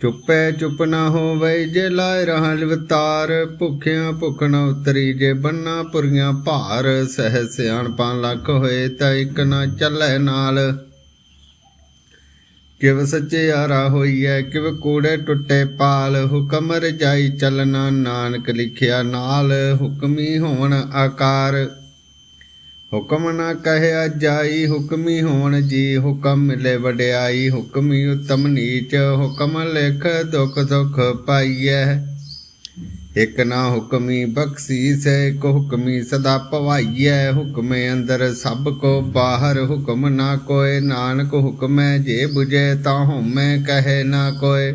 ਚੁੱਪੈ ਚੁੱਪ ਨਾ ਹੋਵੇ ਜੇ ਲਾਇ ਰਹਾਂ ਲਿਵਤਾਰ ਭੁਖਿਆਂ ਭੁਖ ਨ ਉਤਰੀ ਜੇ ਬੰਨਾ ਪੁਰੀਆਂ ਭਾਰ, ਸਹਿ ਸਿਆਣਪਾਂ ਲੱਖ ਹੋਏ ਤਾਂ ਇੱਕ ਨਾ ਚੱਲੇ ਨਾਲ। ਕਿਵ ਸੱਚਿਆਰਾ ਹੋਈਐ, ਕਿਵ ਕੂੜੇ ਟੁੱਟੇ ਪਾਲ, ਹੁਕਮ ਰਜਾਈ ਚੱਲਣਾ ਨਾਨਕ ਲਿਖਿਆ ਨਾਲ, ਹੁਕਮੀ ਹੋਣ ਆਕਾਰ। ਹੁਕਮ ਨਾ ਕਹਿਆ ਜਾਈ ਹੁਕਮੀ ਹੋਣ ਜੀ, ਹੁਕਮ ਮਿਲੇ ਵਡਿਆਈ, ਹੁਕਮੀ ਉਤਮ ਨੀਚ, ਹੁਕਮ ਲਿਖ ਦੁਖ ਦੁਖ ਪਾਈਐ। ਇਕ ਨਾ ਹੁਕਮੀ ਬਖਸ਼ੀਸ ਕੋ ਹੁਕਮੀ ਸਦਾ ਭਵਾਈਐ ਹੁਕਮੇ ਅੰਦਰ ਸਭ ਕੋ ਬਾਹਰ, ਹੁਕਮ ਨਾ ਕੋਏ, ਨਾਨਕ ਹੁਕਮੈ ਜੇ 부ਜੇ ਤਾ ਹਉਮੈ, ਕਹੇ ਨਾ ਕੋਏ।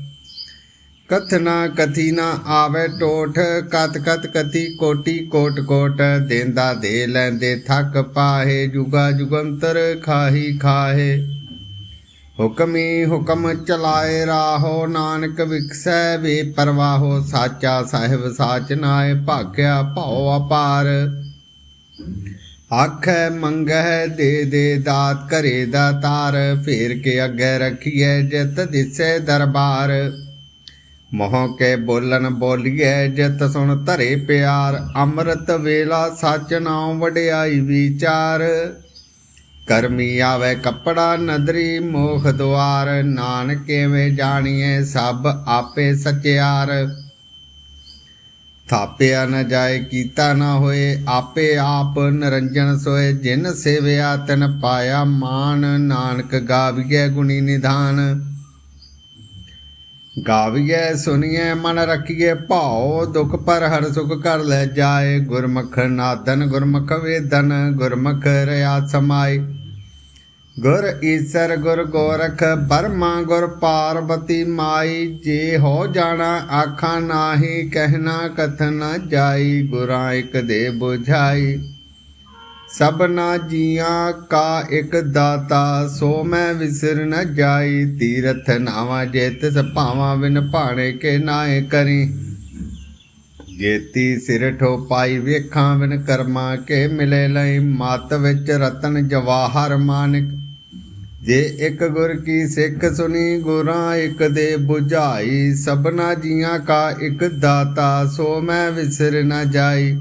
ਕਥਨਾ ਕਥੀ ਨਾ ਆਵੇ ਟੋਠ, ਕਤ ਕਤ ਕਤੀ ਕੋਟੀ ਕੋਟ ਕੋਟ, ਦੇਂਦਾ ਦੇ ਲੈਂਦੇ ਥੱਕ ਪਾਹੇ, ਜੁਗਾ ਜੁਗੰਤਰ ਖਾਹੀ ਖਾਹੇ। ਹੁਕਮੀ ਹੁਕਮ ਚਲਾਏ ਰਾਹੋ, ਨਾਨਕ ਵਿਖਸੈ ਵੇ ਪਰਵਾਹੋ, ਸਾਚਾ ਸਾਹਿਬ ਸਾਚ ਨਾਏ ਭਾਗਿਆ ਭਉ ਅਪਾਰ। ਆਖੈ ਮੰਗਹਿ ਦੇ ਦੇ ਦਾਤ ਘਰੇ ਦਾ ਤਾਰ, ਫੇਰ ਕੇ ਅੱਗੇ ਰਖੀਐ ਜਿਤ ਦਿਸੈ ਦਰਬਾਰ। ਮੋਹ ਕੇ ਬੋਲਨ ਬੋਲੀਐ ਜਿਤ ਸੁਣ ਧਰੇ ਪਿਆਰ, ਅੰਮ੍ਰਿਤ ਵੇਲਾ ਸੱਚ ਨਾਉ ਵਡਿਆਈ ਵਿਚਾਰ। ਕਰਮੀ ਆਵੇ ਕੱਪੜਾ ਨਦਰੀ ਮੋਖ ਦੁਆਰ, ਨਾਨਕ ਕਿਵੇਂ ਜਾਣੀਏ ਸਭ ਆਪੇ ਸਚਿਆਰ। ਥਾਪਿਆ ਨ ਜਾਏ ਕੀਤਾ ਨ ਹੋਏ, ਆਪੇ ਆਪ ਨਰੰਜਨ ਸੋਏ। ਜਿਨ ਸੇਵਿਆ ਤਨ ਪਾਇਆ ਮਾਨ, ਨਾਨਕ ਗਾਵੀਐ ਗੁਣੀ ਨਿਧਾਨ। ਗਾਵੀਐ ਸੁਣੀਐ ਮਨ ਰੱਖੀਏ ਭਾਉ, ਦੁਖ ਪਰ ਹਰ ਸੁਖ ਕਰ ਲੈ ਜਾਏ। ਗੁਰਮੁਖ ਨਾਦਨ, ਗੁਰਮੁਖ ਵੇਦਨ, ਗੁਰਮੁਖ ਰਿਆ ਸਮਾਈ ਗੁਰ ਈਸਰ, ਗੁਰ ਗੋਰਖ, ਬਰਮਾ, ਗੁਰ ਪਾਰਬਤੀ ਮਾਈ। ਜੇ ਹੋ ਜਾਣਾ ਆਖਾਂ ਨਾਹੀ, ਕਹਿਣਾ ਕਥਨ ਨਾ ਜਾਈ। ਗੁਰਾਂ ਇੱਕ ਦੇ ਬੁਝਾਈ। ਸਭਨਾ ਜੀਆਂ ਕਾ ਇੱਕ ਦਾਤਾ, ਸੋ ਮੈਂ ਵਿਸਰ ਨ ਜਾਈ। ਤੀਰਥ ਨਾਵਾ ਜੇਤ ਤਿਸ ਭਾਵਾਂ, ਬਿਨ ਭਾਣੇ ਕੇ ਨਾਏ ਕਰੀ। ਜੇਤੀ ਸਿਰ ਠੋ ਪਾਈ ਵੇਖਾਂ, ਬਿਨ ਕਰਮਾ ਕੇ ਮਿਲੇ ਲਈ। ਮਤ ਵਿੱਚ ਰਤਨ ਜਵਾਹਰ ਮਾਨਿਕ। ਜੇ ਇੱਕ ਗੁਰ ਕੀ ਸਿੱਖ ਸੁਣੀ, ਗੁਰਾਂ ਇੱਕ ਦੇ 부ਝਾਈ ਸਭਨਾ ਜੀਆਂ ਕਾ ਇੱਕ ਦਾਤਾ, ਸੋ ਮੈਂ ਵਿਸਰ ਨ ਜਾਈ।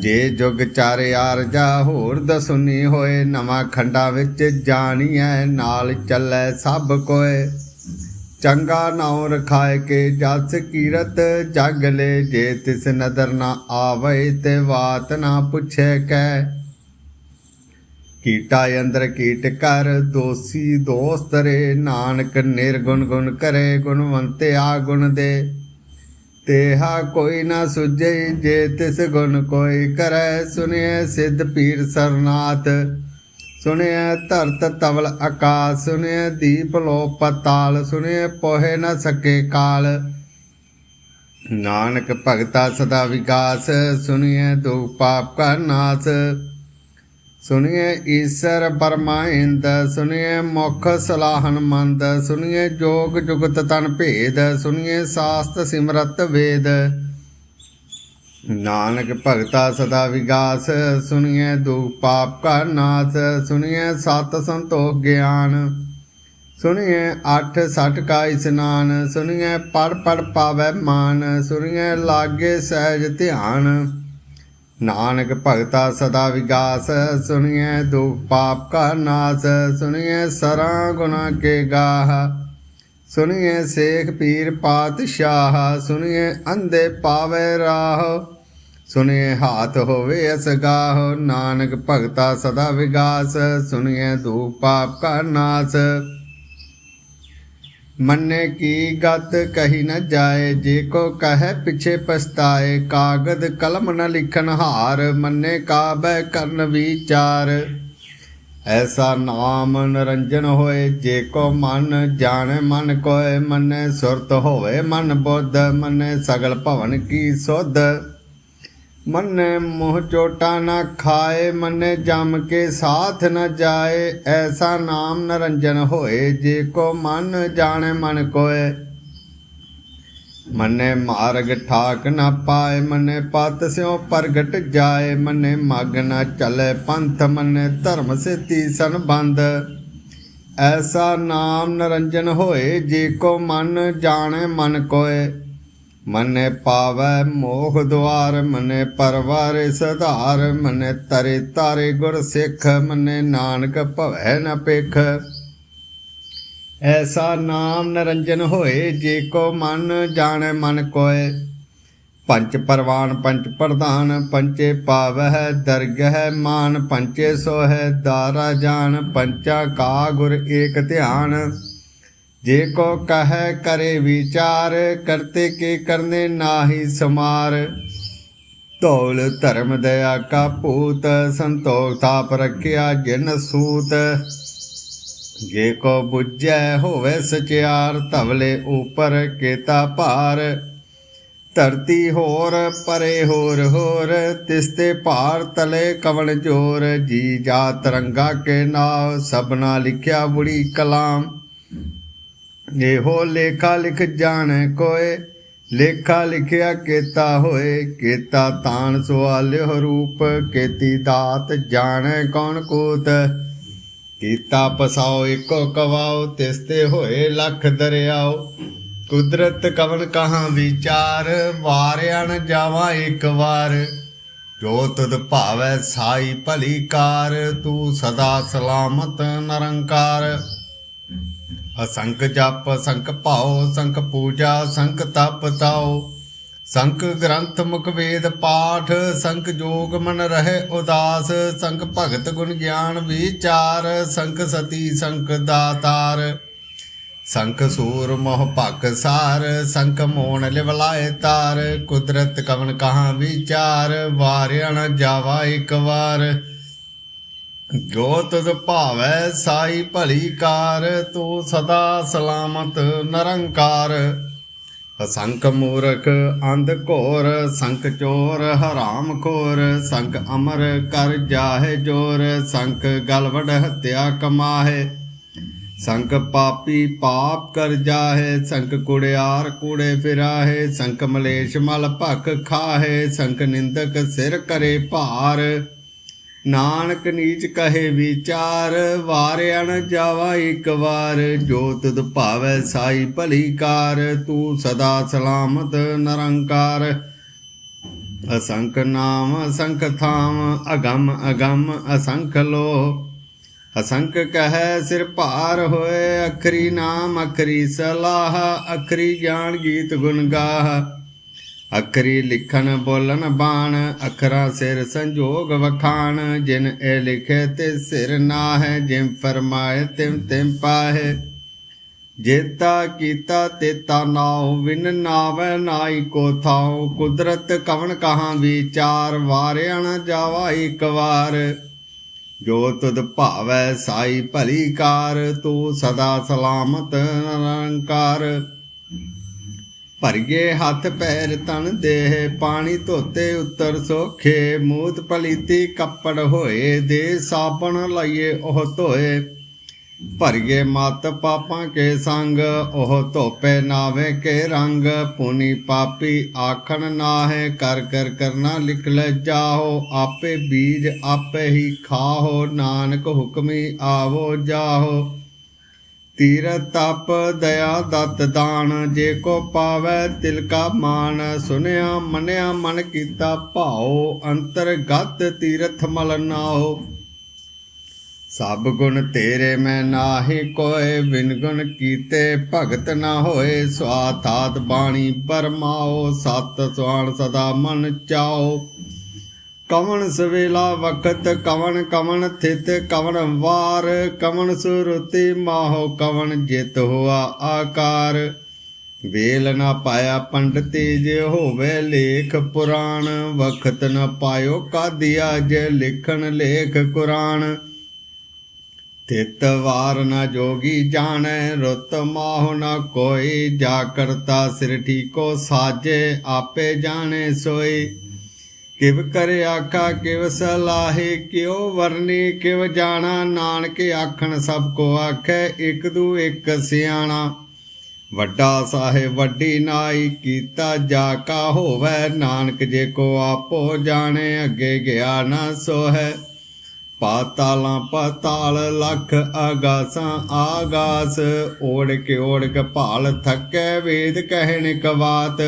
ਜੇ ਜੁਗ ਚਾਰੇ ਆਰਜਾ ਹੋਰ ਦਸੁਨੀ ਹੋਏ, ਨਵਾਂ ਖੰਡਾ ਵਿੱਚ ਜਾਣੀਐ, ਨਾਲ ਚੱਲੈ ਸਭ ਕੋਏ। ਚੰਗਾ ਨਾਉ ਰਖਾਏ ਕੇ ਜਸ ਕੀਰਤ, ਜਗ ਲੈ ਜੇ ਤਿਸ ਨਦਰ ਨਾ ਆਵੇ ਤੇ ਬਾਤ ਨਾ ਪੁੱਛੇ ਕੈ। ਕੀਟਾ ਅੰਦਰ ਕੀਟ ਕਰ, ਦੋਸੀ ਦੋਸਤ ਰੇ, ਨਾਨਕ ਨਿਰਗੁਣ ਗੁਣ ਕਰੇ ਗੁਣਵੰਤੇ ਆ ਗੁਣ ਦੇ। ਤੇਹਾ ਕੋਈ ਨਾ ਸੁਝੇ, ਜੇ ਤਿਸ ਗੁਣ ਕੋਈ ਕਰੈ, ਸੁਨਿਐ ਸਿੱਧ ਪੀਰ ਸਰਨਾਥ। ਸੁਨਿਐ ਧਰਤ ਤਵਲ ਆਕਾਸ, ਸੁਨਿਐ ਦੀਪ ਲੋ ਪਤਾਲ ਸੁਣਿਐ ਪੋਹੇ ਨਾ ਸਕੇ ਕਾਲ। ਨਾਨਕ ਭਗਤਾ ਸਦਾ ਵਿਕਾਸ ਸੁਣਿਐ ਦੁਖ ਪਾਪ ਕਾ ਨਾਸ। ਸੁਨਿਐ ਈਸਰ ਪਰਮਾਇੰਦ ਸੁਨਿਐ ਮੁਖ ਸਲਾਹਨ ਮੰਦ ਸੁਨਿਐ ਜੋਗ ਜੁਗਤ ਤਨ ਭੇਦ ਸੁਨਿਐ ਸਾਸਤ ਸਿਮਰਤ ਵੇਦ। ਨਾਨਕ ਭਗਤਾ ਸਦਾ ਵਿਗਾਸ ਸੁਨਿਐ ਦੁਖ ਪਾਪ ਕਾ ਨਾਸ ਸੁਨਿਐ ਸਤ ਸੰਤੋਖ ਗਿਆਨ। ਸੁਨਿਐ ਅੱਠ ਸੱਟ ਕਾ ਇਸਨਾਨ ਸੁਨਿਐ ਪੜ ਪੜ ਪਾਵੈ ਮਾਨ ਸੁਨਿਐ ਲਾਗੇ ਸਹਿਜ ਧਿਆਨ। ਨਾਨਕ ਭਗਤਾ ਸਦਾ ਵਿਗਾਸ, ਸੁਣੀਐ ਦੁਖ ਪਾਪ ਕਾ ਨਾਸ, ਸੁਣੀਐ ਸਰਾਂ ਗੁਨਾ ਕੇ ਗਾਹ, ਸੁਣੀਐ ਸੇਖ ਪੀਰ ਪਾਤਸ਼ਾਹ, ਸੁਣੀਐ ਅੰਧੇ ਪਾਵੇ ਰਾਹ, ਸੁਣੀਐ ਹਾਥ ਹੋਵੇ ਅਸਗਾਹ ਨਾਨਕ ਭਗਤਾ ਸਦਾ ਵਿਗਾਸ, ਸੁਣੀਐ ਦੁਖ ਪਾਪ ਕਾ ਨਾਸ। ਮੰਨੇ ਕੀ ਗਤ ਕਹੀ ਨ ਜਾਏ, ਜੇ ਕੋ ਕਹੈ ਪਿਛੇ ਪਛਤਾਏ, ਕਾਗਦ ਕਲਮ ਨ ਲਿਖਨ ਹਾਰ, ਮੰਨੇ ਕਾਬੈ ਕਰਨ ਵਿਚਾਰ। ਐਸਾ ਨਾਮ ਨਰੰਜਨ ਹੋਏ, ਜੇ ਕੋ ਮਨ ਜਾਣੇ, ਮਨ ਕੋਏ ਮੰਨੇ ਸੁਰਤ ਹੋਵੇ, ਮਨ ਬੁੱਧ ਮੰਨੇ ਸਗਲ ਭਵਨ ਕੀ ਸੁਧ। ਮੰਨੇ ਮੋਹ ਚੋਟਾ ਨਾ ਖਾਏ, ਮੰਨੇ ਜਮ ਕੇ ਸਾਥ ਨਾ ਜਾਏ, ਐਸਾ ਨਾਮ ਨਰੰਜਨ ਹੋਏ, ਜੇ ਕੋ ਮਨ ਜਾਣੇ ਮਨ ਕੋਏ। ਮੰਨੇ ਮਾਰਗ ਠਾਕ ਨਾ ਪਾਏ, ਮੰਨੇ ਪਤ ਸਿਓ ਪ੍ਰਗਟ ਜਾਏ, ਮੰਨੇ ਮਗ ਨਾ ਚਲੇ ਪੰਥ, ਮੰਨੇ ਧਰਮ ਸੇਤੀ ਸੰਬੰਧ। ਐਸਾ ਨਾਮ ਨਰੰਜਨ ਹੋਏ, ਜੇ ਕੋ ਮਨ ਜਾਣੇ ਮਨ ਕੋਏ। ਮਨੇ ਪਾਵੈ ਮੋਹ ਦੁਆਰ, ਮਨੇ ਪਰਵਾਰੇ ਸਧਾਰ, ਮਨੇ ਤਰੇ ਤਾਰੇ ਗੁਰ ਸਿੱਖ, ਮਨੇ ਨਾਨਕ ਭਵੈ ਨ ਪੇਖ ਐਸਾ ਨਾਮ ਨਰੰਜਨ ਹੋਏ, ਜੇ ਕੋ ਮਨ ਜਾਣੈ ਮਨ ਕੋਏ ਪੰਚ ਪਰਵਾਨ, ਪੰਚ ਪ੍ਰਧਾਨ, ਪੰਚੇ ਪਾਵਹਿ, ਦਰਗਹਿ ਮਾਨ, ਪੰਚੇ ਸੋਹਿ, ਦਾਰਾ ਜਾਨ, ਪੰਚਾ ਕਾ ਗੁਰ ਏਕ ਧਿਆਨ। ਜੇ ਕੋ ਕਹੈ ਕਰੇ ਵਿਚਾਰ, ਕਰਤੇ ਕੇ ਕਰਨੇ ਨਾਹੀ ਸਮਾਰ। ਧੌਲ ਧਰਮ ਦਇਆ ਕਾ ਭੂਤ ਸੰਤੋਖ ਤਾਪ ਰਖਿਆ ਜਿਨ ਸੂਤ। ਜੇ ਕੋ ਬੁੱਝੈ ਹੋਵੇ ਸਚਿਆਰ, ਧਵਲੇ ਉਪਰ ਕੇਤਾ ਭਾਰ। ਧਰਤੀ ਹੋਰ ਪਰੇ ਹੋਰ ਹੋਰ ਤਿਸਤੇ ਭਾਰ ਤਲੇ ਕਵਣ ਜੋਰ। ਜੀ ਜਾ ਤਰੰਗਾ ਕੇ ਨਾਮ ਸਭਨਾ ਲਿਖਿਆ ਬੁੜੀ ਕਲਾਮ। ਇਹੋ ਲੇਖਾ ਲਿਖ ਜਾਣੈ ਕੋਏ, ਲੇਖਾ ਲਿਖਿਆ ਕੀਤਾ ਹੋਏ, ਕੀਤਾ ਤਾਣ ਸਵਾਲਿਓ ਰੂਪ, ਕੀਤੀ ਦਾਤ ਜਾਣੈ ਕੌਣ ਕੂਤ। ਕੀਤਾ ਪਸਾਓ ਇੱਕੋ ਕਵਾਓ ਤਿਸਤੇ ਹੋਏ ਲੱਖ ਦਰਿਆਓ। ਕੁਦਰਤ ਕਵਨ ਕਹਾਂ ਵਿਚਾਰ ਵਾਰਿਆ ਨ ਜਾਵਾਂ ਇੱਕ ਵਾਰ। ਜੋ ਤੁਧ ਭਾਵੈ ਸਾਈ ਭਲੀ ਕਾਰ, ਤੂੰ ਸਦਾ ਸਲਾਮਤ ਨਿਰੰਕਾਰ। ਅਸੰਖ ਜਪ ਸੰਖ ਭਾਉ ਸੰਖ ਪੂਜਾ ਸੰਖ ਤਪ ਤਾਉ। ਸੰਖ ਗ੍ਰੰਥ ਮੁਖ ਵੇਦ ਪਾਠ ਸੰਖ ਜੋਗ ਮਨ ਰਹੇ ਉਦਾਸ। ਸੰਖ ਭਗਤ ਗੁਣ ਗਿਆਨ ਵਿਚਾਰ ਸੰਖ ਸਤੀ ਸੰਖ ਦਾਤਾਰ। ਸੰਖ ਸੂਰ ਮੋਹ ਭਕ ਸਾਰ ਸੰਖ ਮੋਣ ਲਿਵਲਾਏ ਤਾਰ। ਕੁਦਰਤ ਕਵਨ ਕਹਾਂ ਵਿਚਾਰ, ਵਾਰਿਆ ਨ ਜਾਵਾ ਇੱਕ ਵਾਰ। ਜੋ ਤੁਧ ਭਾਵੈ ਸਾਈ ਭਲੀ ਕਾਰ, ਤੂੰ ਸਦਾ ਸਲਾਮਤ ਨਿਰੰਕਾਰ। ਅਸੰਖ ਮੂਰਖ ਅੰਧ ਘੋਰ, ਸੰਖ ਚੋਰ ਹਰਾਮ ਖੋਰ, ਸੰਖ ਅਮਰ ਕਰ ਜਾਹੇ ਜੋਰ, ਸੰਖ ਗਲਵੜ ਹਤਿਆ ਕਮਾਹੇ। ਸੰਖ ਪਾਪੀ ਪਾਪ ਕਰ ਜਾਹੇ, ਸੰਖ ਕੁੜਿਆਰ ਕੂੜੇ ਫਿਰਾਹੇ, ਸੰਖ ਮਲੇਸ਼ ਮਲ ਭਖ ਖਾਹੇ, ਸੰਖ ਨਿੰਦਕ ਸਿਰ ਕਰੇ ਭਾਰ। ਨਾਨਕ ਨੀਚ ਕਹੇ ਵਿਚਾਰ ਵਾਰਿਆ ਨ ਜਾਵਾ ਇੱਕ ਵਾਰ। ਜੋ ਤੁਧ ਭਾਵੈ ਸਾਈ ਭਲੀ ਕਾਰ ਤੂੰ ਸਦਾ ਸਲਾਮਤ ਨਿਰੰਕਾਰ। ਅਸੰਖ ਨਾਮ, ਅਸੰਖ ਥਾਮ, ਅਗੰਮ ਅਗੰਮ, ਅਸੰਖ ਲੋ ਅਸੰਖ ਕਹੈ ਸਿਰ ਭਾਰ ਹੋਏ, ਅਖਰੀ ਨਾਮ, ਅਖਰੀ ਸਲਾਹ, ਅਖਰੀ ਗਿਆਨ ਗੀਤ ਗੁਣ ਗਾਹ। ਅਖਰੀ ਲਿਖਣ ਬੋਲਣ ਬਾਣ, ਅਖਰਾਂ ਸਿਰ ਸੰਜੋਗ ਵਖਾਣ, ਜਿਨ ਇਹ ਲਿਖੇ ਤੇ ਸਿਰ ਨਾਹਿ ਜਿਮ ਫਰਮਾਏ ਤਿਮ ਤਿਮ ਪਾਹੇ। ਜੇਤਾ ਕੀਤਾ ਤੇਤਾ ਨਾਉ, ਵਿਨ ਨਾਵੈ ਨਾਈ ਕੋ ਥਾਉ। ਕੁਦਰਤ ਕਵਨ ਕਹਾਂ ਵਿਚਾਰ, ਵਾਰਿਆ ਨ ਜਾਵਾ ਇੱਕ ਵਾਰ। ਜੋ ਤੁਧ ਭਾਵੈ ਸਾਈ ਭਲੀ ਕਾਰ, ਤੂੰ ਸਦਾ ਸਲਾਮਤ ਨਿਰੰਕਾਰ। ਭਰਗੇ ਹੱਥ ਪੈਰ ਤਨ ਦੇਹ, ਪਾਣੀ ਧੋਤੇ ਉੱਤਰ ਸੋਖੇ, ਮੂਤ ਪਲੀਤੀ ਕੱਪੜ ਹੋਏ, ਦੇ ਸਾਬਣ ਲਾਈਏ ਉਹ ਧੋਏ। ਭਰਗੇ ਮਤ ਪਾਪਾਂ ਕੇ ਸੰਗ, ਉਹ ਧੋਪੇ ਨਾਵੇ ਕੇ ਰੰਗ। ਪੁਨੀ ਪਾਪੀ ਆਖਣ ਨਾਹੇ, ਕਰ ਕਰ ਕਰਨਾ ਲਿਖ ਲੈ ਜਾਹੋ। ਆਪੇ ਬੀਜ ਆਪੇ ਹੀ ਖਾਹੋ, ਨਾਨਕ ਹੁਕਮੀ ਆਵੋ ਜਾਹੋ। ਤੀਰ ਤਪ ਦਇਆ ਦਤ ਦਾਨ, ਜੇ ਕੋ ਪਾਵੈ ਤਿਲ ਕਾ ਮਾਨ ਸੁਨਿਆ ਮੰਨਿਆ ਮਨ ਕੀਤਾ ਭਾਉ ਅੰਤਰਗਤ ਤੀਰਥ ਮਲ ਨਾਓ ਸਭ ਗੁਣ ਤੇਰੇ ਮੈਂ ਨਾਹੀ ਕੋਏ, ਬਿਨ ਗੁਣ ਕੀਤੇ ਭਗਤ ਨਾ ਹੋਏ। ਸਵਾਥਾਤ ਬਾਣੀ ਪਰਮਾਓ ਸਤ ਸਵਾਣ ਸਦਾ ਮਨ ਚਾਓ ਕਵਣ ਸਵੇਲਾ ਵਖਤ, ਕਵਣ ਕਵਣ ਥਿਤ, ਕਵਣ ਵਾਰ, ਕਵਣ ਸੁਰਤੀ ਮਾਹੋ, ਕਵਣ ਜਿਤ ਹੋਆ ਆਕਾਰ। ਵੇਲ ਨਾ ਪਾਇਆ ਪੰਡਤੀ ਜੇ ਹੋਵੇ ਲੇਖ ਪੁਰਾਣ, ਵਖਤ ਨਾ ਪਾਇਓ ਕਾਦੀਆ ਜੇ ਲਿਖਣ ਲੇਖ ਕੁਰਾਨ। ਤਿਤ ਵਾਰ ਨਾ ਜੋਗੀ ਜਾਣੈ, ਰੁੱਤ ਮਾਹੁ ਨਾ ਕੋਈ, ਜਾ ਕਰਤਾ ਸਿਰ ਠੀਕੋ ਸਾਜੇ, ਆਪੇ ਜਾਣੇ ਸੋਈ। ਕਿਵ ਕਰ ਆਖਾ, ਕਿਵ ਸਲਾਹੇ, ਕਿਉ ਵਰਨੀ, ਕਿਵ ਜਾਣਾ, ਨਾਨਕ ਆਖਣ ਸਭ ਕੋ ਆਖੈ, ਇਕ ਦੂ ਇਕ ਸਿਆਣਾ। ਵੱਡਾ ਸਾਹਿਬ ਵੱਡੀ ਨਾਈ ਕੀਤਾ ਜਾ ਕਾ ਹੋਵੇ, ਨਾਨਕ ਜੇ ਕੋ ਆਪੋ ਜਾਣੇ, ਅੱਗੇ ਗਿਆ ਨਾ ਸੋਹੈ। ਪਾਤਾਲਾਂ ਪਾਤਾਲ ਲਖ ਆਗਾਸਾਂ ਆਗਾਸ ਓੜ ਕੇ ਓੜ ਕੇ ਭਾਲ ਥੱਕੈ, ਵੇਦ ਕਹਿਣ ਕਵਾਤ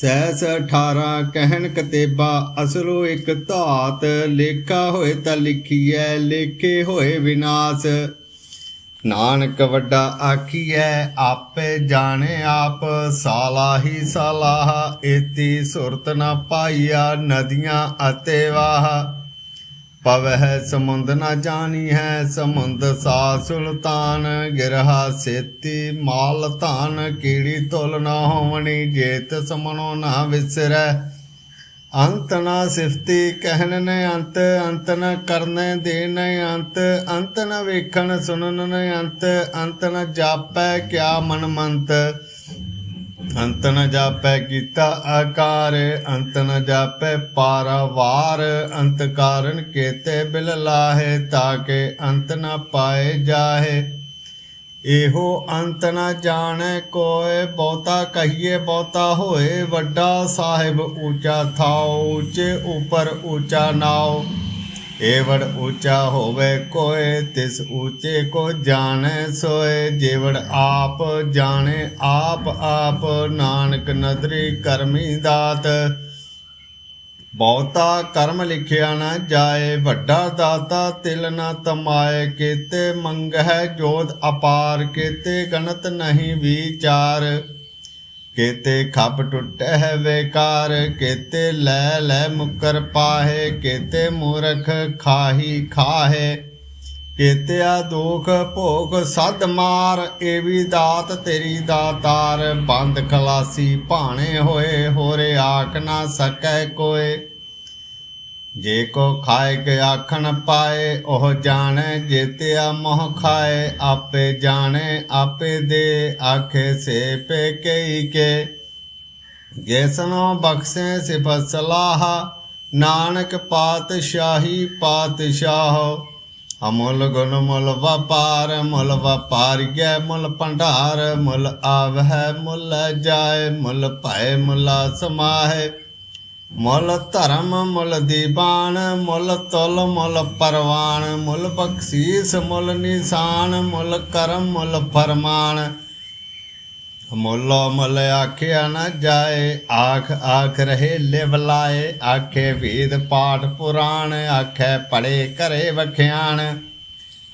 ਸਹਿਸ 18 ਕਹਿਣ ਕਤੇਬਾ, ਅਸਲੋ ਇੱਕ ਧਾਤ, ਲੇਖਾ ਹੋਏ ਤਾਂ ਲਿਖੀਐ, ਲੇਖੇ ਹੋਏ ਵਿਨਾਸ਼। ਨਾਨਕ ਵੱਡਾ ਆਖੀਐ, ਆਪੇ ਜਾਣੇ ਆਪ ਸਾਲਾ ਹੀ ਸਲਾਹ, ਏਤੀ ਸੁਰਤ ਨਾ ਪਾਈਆ, ਨਦੀਆਂ ਅਤੇ ਵਾਹ। ਪਵ ਹੈ ਸਮੁੰਦ ਨਾ ਜਾਣੀ ਹੈ ਸਮੁੰਦ ਸਾ ਸੁਲਤਾਨ। ਗਿਰਹਾ ਸੇਤੀ ਮਾਲ ਧਾਨ, ਕੀੜੀ ਤੁਲ ਨਾ ਹੋਵਣੀ, ਜੇਤ ਸਮਨੋ ਨਾ ਵਿਸਰੈ। ਅੰਤ ਨਾ ਸਿਫਤੀ ਕਹਿਣ ਨੇ ਅੰਤ ਅੰਤ ਨ ਕਰਨੇ ਦੇ ਨ ਅੰਤ ਅੰਤ ਨ ਵੇਖਣ ਸੁਣਨ ਨ ਅੰਤ ਅੰਤ ਨ ਜਾਪੈ ਕਿਆ ਮਨ ਮੰਤ। ਅੰਤ ਨ ਜਾਪੈ ਕੀਤਾ ਆਕਾਰ, ਅੰਤ ਨ ਜਾਪੈ ਪਾਰਵਾਰ। ਅੰਤ ਕਾਰਨ ਕੇਤੇ ਬਿਲ ਲਾਹੇ ਤਾਕੇ ਅੰਤ ਨ ਪਾਏ ਜਾਹੇ। ਇਹੋ ਅੰਤ ਨ ਜਾਣੈ ਕੋਏ ਬਹੁਤਾ ਕਹੀਏ ਬਹੁਤਾ ਹੋਏ। ਵੱਡਾ ਸਾਹਿਬ ਉੱਚਾ ਥਾਉ, ਉੱਚੇ ਉਪਰ ਉੱਚਾ ਨਾਉ। ਏਵੜ ਊਚਾ ਹੋਵੇ ਕੋਏ, ਤਿਸ ਊਚੇ ਕੋ ਜਾਣੈ ਸੋਏ। ਜੇਵੜ ਆਪ ਜਾਣੇ, ਆਪ ਆਪ ਨਾਨਕ ਨਦਰੀ ਕਰਮੀ ਦਾਤ। ਬਹੁਤਾ ਕਰਮ ਲਿਖਿਆ ਨਾ ਜਾਏ, ਵੱਡਾ ਦਾਤਾ ਤਿਲ ਨਾ ਤਮਾਏ। ਕੀਤੇ ਮੰਗਹਿ ਜੋਤ ਅਪਾਰ, ਕੀਤੇ ਗਣਤ ਨਹੀਂ ਵਿਚਾਰ। ਕੀਤੇ ਖੱਪ ਟੁੱਟੇ ਹੈ ਵੇਕਾਰ, ਕੀਤੇ ਲੈ ਲੈ ਮੁਕਰ ਪਾਹੇ, ਕੀਤੇ ਮੂਰਖ ਖਾਹੀ ਖਾਹੇ। ਕੀਤਿਆ ਦੁਖ ਭੋਗ ਸਦ ਮਾਰ ਏ ਵੀ ਦਾਤ ਤੇਰੀ ਦਾਤਾਰ ਬੰਦ ਖਲਾਸੀ ਭਾਣੇ ਹੋਏ, ਹੋਰੇ ਆਖ ਨਾ ਸਕੈ ਕੋਏ। ਜੇ ਕੋ ਖਾਏ ਕੇ ਆਖਣ ਪਾਏ, ਉਹ ਜਾਣੈ ਜੇਤਿਆ ਮੋਹ ਖਾਏ, ਆਪੇ ਜਾਣੇ, ਆਪੇ ਦੇ, ਆਖੇ ਸੇ ਪੇ ਕਈ ਕੇ। ਜੈਸਨੋ ਬਖਸ਼ੇ ਸਿਫਤ ਸਲਾਹ, ਨਾਨਕ ਪਾਤਸ਼ਾਹੀ ਪਾਤਸ਼ਾਹ। ਅਮੁੱਲ ਗੁਣ ਮੁੱਲ ਵਪਾਰ, ਮੁੱਲ ਵਪਾਰੀਐ ਮੁੱਲ ਭੰਡਾਰ, ਮੁੱਲ ਆਵਹਿ, ਮੁੱਲ ਜਾਏ, ਮੁੱਲ ਭੈ ਮੁਲਾ ਸਮਾਹੇ। ਮੁੱਲ ਧਰਮ, ਮੁੱਲ ਦੀਵਾਨ ਮੁੱਲ ਤੁਲ, ਮੁੱਲ ਪਰਵਾਨ, ਮੁੱਲ ਬਖਸ਼ੀਸ, ਮੁੱਲ ਨਿਸ਼ਾਨ, ਮੁੱਲ ਕਰਮ, ਮੁੱਲ ਫਰਮਾਨ। ਮੁੱਲੋ ਮੁੱਲ ਆਖਿਆ ਨਾ ਜਾਏ, ਆਖ ਆਖ ਰਹੇ ਲਿਵ ਲਾਏ, ਆਖੇ ਵੇਦ ਪਾਠ ਪੁਰਾਣ, ਆਖੇ ਪੜੇ ਘਰੇ ਵਖਿਆਣ।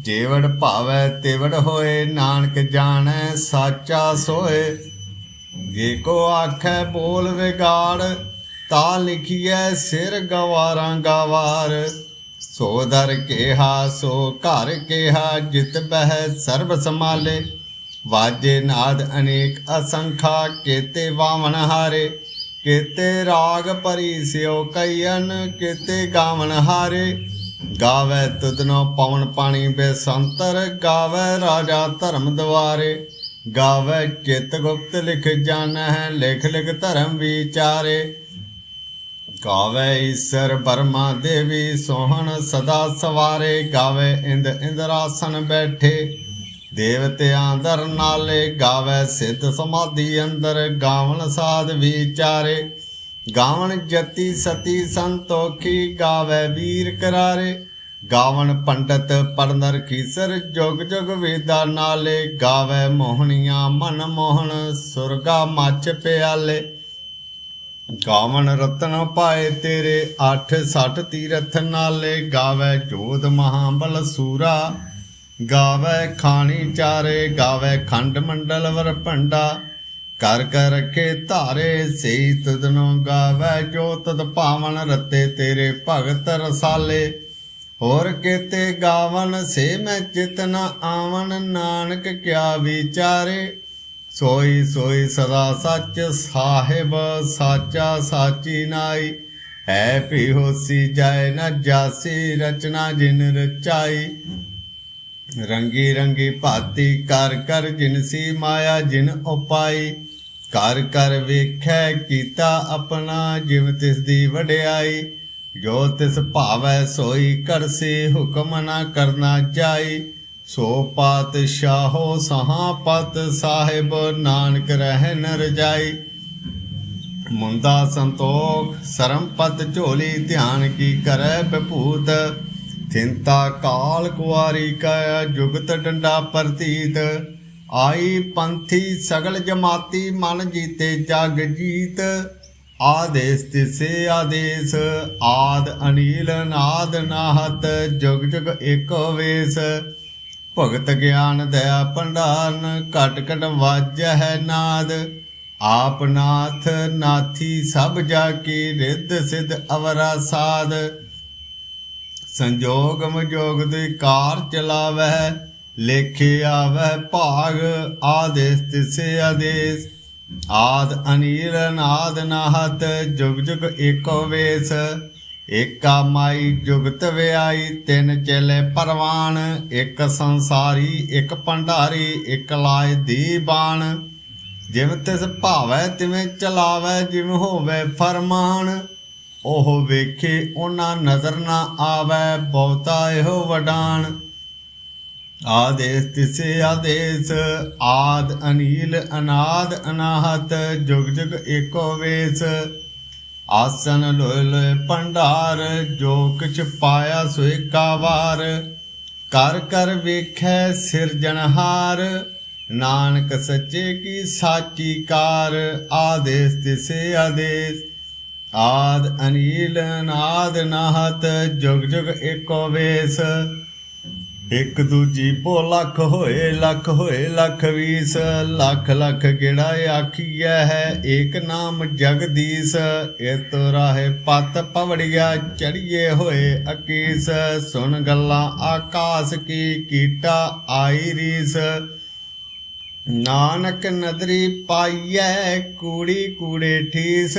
ਜੇਵੜ ਭਾਵੈ ਤੇਵੜ ਹੋਏ, ਨਾਨਕ ਜਾਣੈ ਸਾਚਾ ਸੋਏ। ਜੇ ਕੋ ਆਖੈ ਬੋਲ ਵਿਗਾੜ, ਤਾ ਲਿਖੀਐ ਸਿਰ ਗਵਾਰਾਂ ਗਵਾਰ। ਸੋ ਦਰ ਕੇਹਾ, ਸੋ ਘਰ ਕੇਹਾ, ਜਿਤ ਬਹਿ ਸਰਬ ਸਮਾਲੇ ਵਾਜੇ ਨਾਦ ਅਨੇਕ ਅਸੰਖਾ, ਕੇਤੇ ਵਾਵਣ ਹਾਰੇ। ਕੇਤੇ ਰਾਗ ਭਰੀ ਸਿਓ ਕਈਨ ਕੇਤੇ ਗਾਵਣ ਹਾਰੇ। ਗਾਵੇ ਤੁਧਨੋ ਪਵਨ ਪਾਣੀ ਬੇਸੰਤਰ, ਗਾਵੇ ਰਾਜਾ ਧਰਮ ਦੁਆਰੇ ਗਾਵੇ ਚਿਤ ਗੁਪਤ ਲਿਖ ਜਾਣੈ ਲਿਖ ਲਿਖ ਧਰਮ ਵਿਚਾਰੇ। ਗਾਵੇ ਈਸ਼ਰ ਬਰਮਾ ਦੇਵੀ ਸੋਹਣ ਸਦਾ ਸਵਾਰੇ। ਗਾਵੇ ਇੰਦ ਇੰਦਰਾਸਨ ਬੈਠੇ। ਦੇਵਤਿਆਂ ਦਰ ਨਾਲੇ। ਗਾਵੇ ਸਿੱਧ ਸਮਾਧੀ ਅੰਦਰ, ਗਾਵਣ ਸਾਧ ਵਿਚਾਰੇ। ਗਾਵਣ ਜਤੀ ਸਤੀ ਸੰਤੋਖੀ ਗਾਵੇ ਵੀਰ ਕਰਾਰੇ। ਗਾਵਣ ਪੰਡਤ ਪਰਨਰ ਕੀਸਰ ਜੁਗ ਜੁਗ ਵੇਦਾ ਨਾਲੇ। ਗਾਵੇ ਮੋਹਣੀਆਂ ਮਨ ਮੋਹਣ ਸੁਰਗਾ ਮੱਚ ਪਿਆਲੇ। ਗਾਵਣ ਰਤਨ ਪਾਏ ਤੇਰੇ 8 60 ਤੀਰਥ ਨਾਲੇ। ਗਾਵੇ ਜੋਧ ਮਹਾਬਲ ਸੂਰਾ। ਗਾਵੇ ਖਾਣੀ ਚਾਰੇ। ਗਾਵੇ ਖੰਡ ਮੰਡਲ ਵਰ ਭੰਡਾ ਕਰ ਕਰ ਰਖੇ ਧਾਰੇ ਸਈ ਤੁਧਨੋ ਗਾਵੇ ਜੋ ਤਦ ਭਾਵਨ ਰਤੇ ਤੇਰੇ ਭਗਤ ਰਸਾਲੇ। ਹੋਰ ਕੀਤੇ ਗਾਵਨ ਸੇ ਮੈਂ ਚਿਤਨ ਆਵਨ ਨਾਨਕ ਕਿਆ ਵਿਚਾਰੇ। ਸੋਈ ਸੋਈ ਸਦਾ ਸੱਚ ਸਾਹਿਬ, ਸਾਚਾ ਸਾਚੀ ਨਾਈ। ਹੈ ਭੀ ਹੋਸੀ ਜਾਏ ਨ ਜਾਸੀ, ਰਚਨਾ ਜਿਨ ਰਚਾਈ। ਰੰਗੀ ਰੰਗੀ ਭਾਤੀ ਕਰ ਕਰ ਜਿਨਸੀ ਮਾਇਆ, ਜਿਨ ਉਪਾਈ। ਕਰ ਕਰ ਵੇਖੈ ਕੀਤਾ ਆਪਣਾ, ਜਿਵ ਤਿਸ ਦੀ ਵਡਿਆਈ, ਜੋ ਤਿਸ ਭਾਵੈ ਸੋਈ ਕਰਸੀ, ਹੁਕਮ ਨਾ ਕਰਨਾ ਜਾਈ। ਸੋ ਪਾਤਸ਼ਾਹੋ ਸਹਾ ਪਤ ਸਾਹਿਬ, ਨਾਨਕ ਰਹਿ ਨ ਰਜਾਈ ਮੁੰਦਾ ਸੰਤੋਖ ਸਰਮਪਤ ਝੋਲੀ, ਧਿਆਨ ਕੀ ਕਰੈ ਬਭੂਤ। ਥਿੰਤਾ ਕਾਲ ਕੁਆਰੀ ਕਾ, ਜੁਗਤ ਡੰਡਾ ਪ੍ਰਤੀਤ। ਆਈ ਪੰਥੀ ਸਗਲ ਜਮਾਤੀ ਮਨ ਜੀਤੇ ਜਗ ਜੀਤ। ਆਦੇਸ ਤਿਸੇ ਆਦੇਸ, ਆਦ ਅਨੀਲ ਨਾਦ ਨਾਹਤ, ਜੁਗ ਜੁਗ ਏਕੋ ਵੇਸ। ਭਗਤ ਗਿਆਨ ਦਇਆ ਭੰਡਾਰਨ, ਘਟ ਘਟ ਵਾਜੈ ਨਾਦ। ਆਪ ਨਾਥ ਨਾਥੀ ਸਭ ਜਾ ਕੀ ਰਿੱਧ ਸਿਧ ਅਵਰਾ ਸਾਧ ਸੰਜੋਗ ਮਜੋਗ ਦੇ ਕਾਰ ਚਲਾਵੈ ਲੇਖੇ ਆਵੈ ਭਾਗ, ਆਦੇਸ ਤਿਸੇ ਆਦੇਸ। ਆਦ ਅਨੀਰ ਨਾਦ ਨਾਹਤ, ਜੁਗ ਜੁਗ ਏਕੋ ਵੇਸ। ਏਕਾ ਮਾਈ ਜੁਗਤ ਵਿਆਈ, ਤਿੰਨ ਚੇਲੇ ਪਰਵਾਨ। ਇੱਕ ਸੰਸਾਰੀ, ਇੱਕ ਭੰਡਾਰੀ, ਇੱਕ ਲਾਇ ਦੀ ਬਾਣ। ਜਿਵੇਂ ਤਿਸ ਭਾਵੈ, ਤਿਵੇਂ ਚਲਾਵੈ, ਜਿਵੇਂ ਹੋਵੇ ਫਰਮਾਨ। ਉਹ ਵੇਖੇ, ਉਹਨਾਂ ਨਜ਼ਰ ਨਾ ਆਵੈ, ਬਹੁਤਾ ਇਹੋ ਵਡਾਣ ਆਦੇਸ ਤਿਸੇ ਆਦੇਸ, ਆਦ ਅਨੀਲ, ਅਨਾਦ ਅਨਾਹਤ, ਜੁਗ ਜੁਗ ਏਕੋ ਵੇਸ। ਆਸਨ ਲੋਇ ਲੋਇ ਭੰਡਾਰ, ਜੋ ਕਿਛ ਪਾਇਆ ਸੋ ਏਕਾ ਵਾਰ ਕਰ ਕਰ ਵੇਖੈ ਸਿਰਜਣਹਾਰ ਨਾਨਕ ਸੱਚੇ ਕੀ ਸਾਚੀ ਕਾਰ। ਆਦੇਸ ਤਿਸੇ ਆਦੇਸ, ਆਦ ਅਨੀਲ ਨਾਦ ਨਾਹਤ ਜੁਗ ਜੁਗ ਏਕੋ ਵੇਸ। ਇੱਕ ਦੂਜੀ ਪੋ ਲੱਖ ਹੋਏ ਲੱਖ ਹੋਏ, ਲੱਖ ਵੀਸ। ਲੱਖ ਲੱਖ ਕਿਹੜਾ ਆਖੀਐ? ਹੈ ਏਕ ਨਾਮ ਜਗਦੀਸ਼। ਇਤ ਰਾਹੇ ਪਤ ਪਵੜੀਆ ਚੜੀਏ ਹੋਏ ਅਕੀਸ। ਸੁਣ ਗੱਲਾਂ ਆਕਾਸ ਕੀ ਕੀਟਾ ਆਈ ਰੀਸ। ਨਾਨਕ ਨਦਰੀ ਪਾਈਐ ਕੂੜੀ ਕੂੜੇ ਠੀਸ।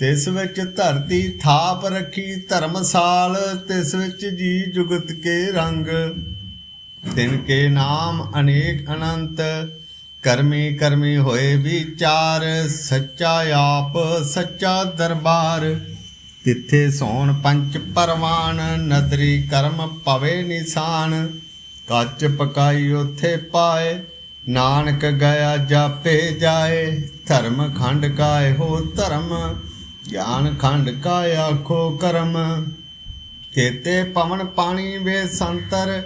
ਤਿਸ ਵਿੱਚ ਧਰਤੀ ਥਾਪ ਰੱਖੀ ਧਰਮਸਾਲ, ਤਿਸ ਵਿੱਚ ਜੀ ਜੁਗਤ ਕੇ ਰੰਗ। ਤਿਨ ਕੇ ਨਾਮ ਅਨੇਕ ਅਨੰਤ, ਕਰਮੀ ਕਰਮੀ ਹੋਏ ਵਿਚਾਰ, ਸੱਚਾ ਆਪ, ਸੱਚਾ ਦਰਬਾਰ। ਤਿੱਥੇ ਸੋਣ ਪੰਚ ਪਰਵਾਨ, ਨਦਰੀ ਕਰਮ ਪਵੇ ਨਿਸ਼ਾਨ। ਕੱਚ ਪਕਾਈ ਉਥੇ ਪਾਏ, ਨਾਨਕ ਗਿਆ ਜਾਪੇ ਜਾਏ, ਧਰਮ ਖੰਡ ਕਾਏ ਹੋ ਧਰਮ। ਗਿਆਨ ਖੰਡ ਕਾ ਆਖੋ ਕਰਮ, ਕੇਤੇ ਪਵਨ ਪਾਣੀ ਵੇ ਸੰਤਰ,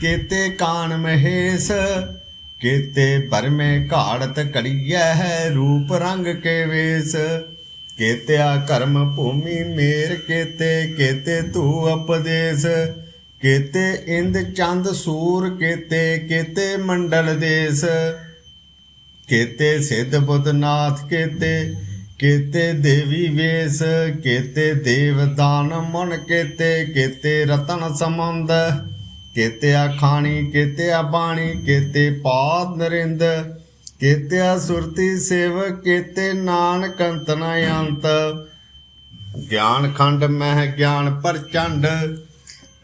ਕੇਤੇ ਕਾਨ ਮਹੇਸ਼, ਕੇਤੇ ਬਰਮੇ ਘਾੜਤ ਕੜੀਐ ਹੈ ਰੂਪ ਰੰਗ ਕੇ ਵੇਸ, ਕੇਤਿਆ ਕਰਮ ਭੂਮੀ ਮੇਰ, ਕੇਤੇ ਕੇਤੇ ਤੂ ਅਪਦੇਸ ਕੇਤੇ ਇੰਦ ਚੰਦ ਸੂਰ, ਕੇਤੇ ਕੇਤੇ ਮੰਡਲ ਦੇਸ, ਕੇਤੇ ਸਿੱਧ ਬੁੱਧ ਨਾਥ, ਕੇਤੇ ਕੇਤੇ ਦੇਵੀ ਵੇਸ, ਕੇਤੇ ਦੇਵ ਦਾਨ ਮਨ ਕੇਤੇ ਕੇਤੇ ਰਤਨ ਸਮੰਦ ਕੇਤੇ ਖਾਣੀ ਕੇਤੇ ਬਾਣੀ ਕੇਤੇ ਪਾਦ ਨਰਿੰਦ ਕੇਤਿਆ ਸੁਰਤੀ ਸੇਵ ਕੇਤੇ ਨਾਨਕ ਅੰਤ ਨ ਅੰਤ। ਗਿਆਨ ਖੰਡ ਮਹਿ ਗਿਆਨ ਪ੍ਰਚੰਡ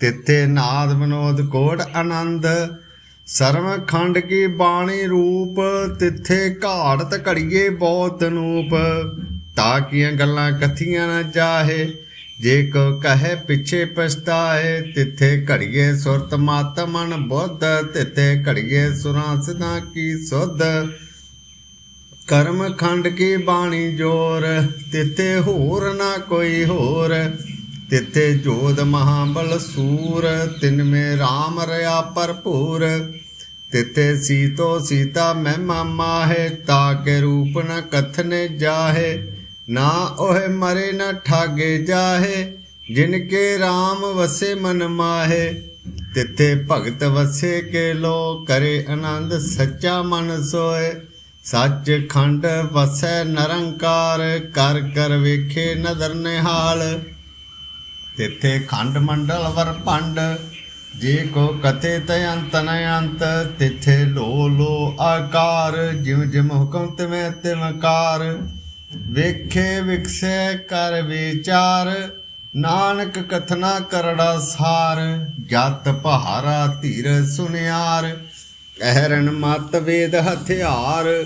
ਤਿੱਥੇ ਨਾਦ ਵਿਨੋਦ ਕੋਟ ਆਨੰਦ ਸਰਮ ਖੰਡ ਕੀ ਬਾਣੀ ਰੂਪ, ਤਿੱਥੇ ਘਾੜਤ ਘੜੀਏ ਬਹੁਤ ਨੂਪ। ਤਾਂ ਕੀਆਂ ਗੱਲਾਂ ਕਥੀਆਂ ਨਾ ਜਾਹੇ, ਜੇ ਕੋ ਕਹੇ ਪਿੱਛੇ ਪਛਤਾਏ ਤਿੱਥੇ ਘੜੀਏ ਸੁਰਤ ਮਤ ਮਨ ਬੁੱਧ, ਤਿੱਥੇ ਘੜੀਏ ਸੁਰਾਂ ਸਦਾ ਕੀ ਸੁਧ। ਕਰਮ ਖੰਡ ਕੀ ਬਾਣੀ ਜੋਰ, ਤਿੱਥੇ ਹੋਰ ਨਾ ਕੋਈ ਹੋਰ। ਤਿੱਥੇ ਜੋਧ ਮਹਾਬਲ ਸੂਰ, ਤਿਨ ਮੇ RAM ਰਿਆ ਭਰਪੂਰ। ਤਿੱਥੇ ਸੀਤੋ ਸੀਤਾ ਮਹਿਮਾ ਮਾਹੇ ਤਾਕੇ ਰੂਪ ਨ ਕਥਨੇ ਜਾਹੇ। ਨਾ ਓਹ ਮਰੇ ਨ ਠਾਗੇ ਜਾਹੇ, ਜਿਨ ਕੇ RAM ਵਸੇ ਮਨ ਮਾਹੇ। ਤਿੱਥੇ ਭਗਤ ਵਸੇ ਕੇ ਲੋ, ਕਰੇ ਆਨੰਦ ਸੱਚਾ ਮਨ ਸੋਏ ਸੱਚ ਖੰਡ ਵਸੈ ਨਿਰੰਕਾਰ, ਕਰ ਕਰ ਵੇਖੇ ਨਦਰ ਨਿਹਾਲ। ਤਿੱਥੇ ਖੰਡ ਮੰਡਲ ਵਰ ਭੰਡ। ਜੇ ਕੋ ਕਥੇ ਤ ਅੰਤ ਨ ਅੰਤ, ਤਿੱਥੇ ਲੋ ਲੋ ਆਕਾਰ। ਜਿਉ ਜਿਮ ਹੁਕਮ ਤਿਵੇਂ ਤਿਵਕਾਰ ਵੇਖੇ ਵਿਕਸੇ ਕਰ ਵਿਚਾਰ, ਨਾਨਕ ਕਥਨਾ ਕਰੜਾ ਸਾਰ। ਜਤ ਪਹਾਰਾ ਧੀਰ ਸੁਨਿਆਰ ਅਹਰਨ ਮਤ ਵੇਦ ਹਥਿਆਰ।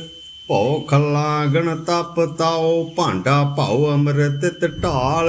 ਭਉ ਖੱਲਾ ਤਪ ਤਾਓ ਭਾਂਡਾ ਭਾਉ ਅੰਮ੍ਰਿਤ ਢਾਲ।